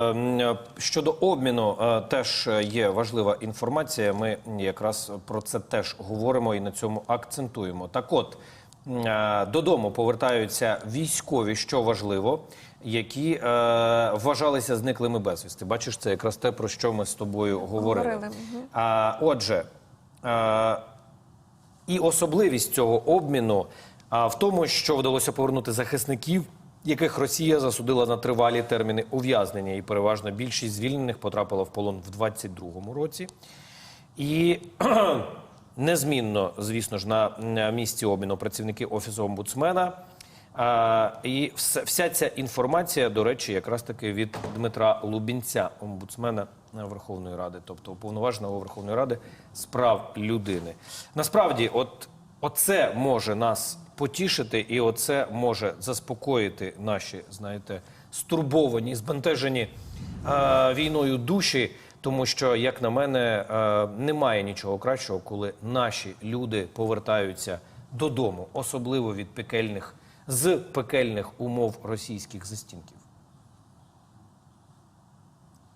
Ем, Щодо обміну е, теж є важлива інформація. Ми якраз про це теж говоримо і на цьому акцентуємо. Так от е, додому повертаються військові, що важливо, які е, вважалися зниклими безвісти. Бачиш, це якраз те, про що ми з тобою говорили. Говорили. А, отже, і особливість цього обміну а, в тому, що вдалося повернути захисників, яких Росія засудила на тривалі терміни ув'язнення, і переважно більшість звільнених потрапила в полон в 22-му році. І незмінно, звісно ж, на місці обміну працівники офісу омбудсмена. А, і вся ця інформація, до речі, якраз таки від Дмитра Лубінця, омбудсмена Верховної Ради, тобто уповноваженого Верховної Ради з прав людини. Насправді, от оце може нас потішити, і оце може заспокоїти наші, знаєте, стурбовані, збентежені е, війною душі. Тому що, як на мене, е, немає нічого кращого, коли наші люди повертаються додому, особливо від пекельних з пекельних умов російських застінків.